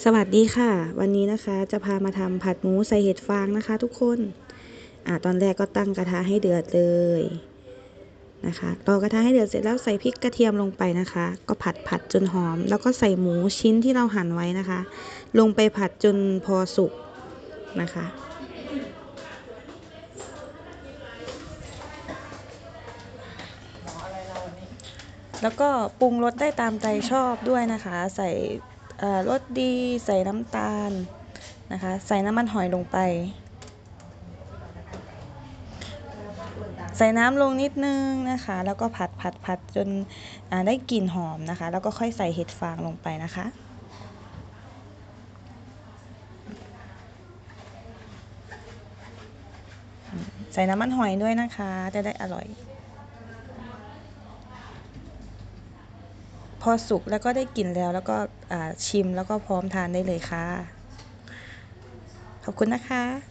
สวัสดีค่ะ วันนี้นะคะจะพามาทำผัดหมูใส่เห็ดฟางนะคะทุกคนอ่าตอนแรกก็ตั้งกระทะให้เดือดเลยนะคะต่อกระทะให้เดือดเสร็จแล้วใส่พริกกระเทียมลงไปนะคะ ก็ผัดผัดจนหอม แล้วก็ใส่หมูชิ้นที่เราหั่นไว้นะคะ ลงไปผัดจนพอสุกนะคะ แล้วก็ปรุงรสได้ตามใจชอบด้วยนะคะ ใส่ รสดีใส่น้ำตาลนะคะ ใส่น้ำมันหอยลงไป ใส่น้ำลงนิดนึงนะคะ แล้วก็ผัดผัดผัดจนได้กลิ่นหอมนะคะ แล้วก็ค่อยใส่เห็ดฟางลงไปนะคะใส่น้ำมันหอยด้วยนะคะ จะได้อร่อย พอสุกแล้วก็ได้กลิ่นแล้วแล้วก็ชิมแล้วก็พร้อมทานได้เลยค่ะ ขอบคุณนะคะ